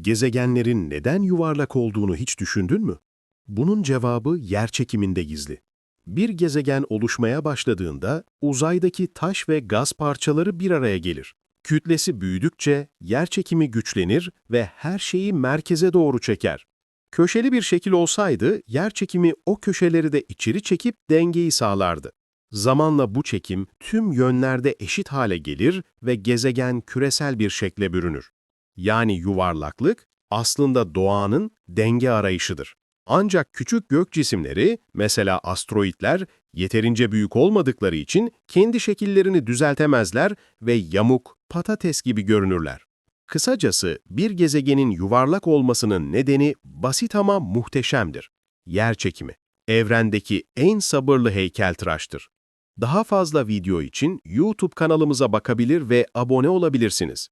Gezegenlerin neden yuvarlak olduğunu hiç düşündün mü? Bunun cevabı yer çekiminde gizli. Bir gezegen oluşmaya başladığında uzaydaki taş ve gaz parçaları bir araya gelir. Kütlesi büyüdükçe yer çekimi güçlenir ve her şeyi merkeze doğru çeker. Köşeli bir şekil olsaydı yer çekimi o köşeleri de içeri çekip dengeyi sağlardı. Zamanla bu çekim tüm yönlerde eşit hale gelir ve gezegen küresel bir şekle bürünür. Yani yuvarlaklık aslında doğanın denge arayışıdır. Ancak küçük gök cisimleri, mesela asteroitler, yeterince büyük olmadıkları için kendi şekillerini düzeltemezler ve yamuk, patates gibi görünürler. Kısacası bir gezegenin yuvarlak olmasının nedeni basit ama muhteşemdir. Yer çekimi. Evrendeki en sabırlı heykeltıraştır. Daha fazla video için YouTube kanalımıza bakabilir ve abone olabilirsiniz.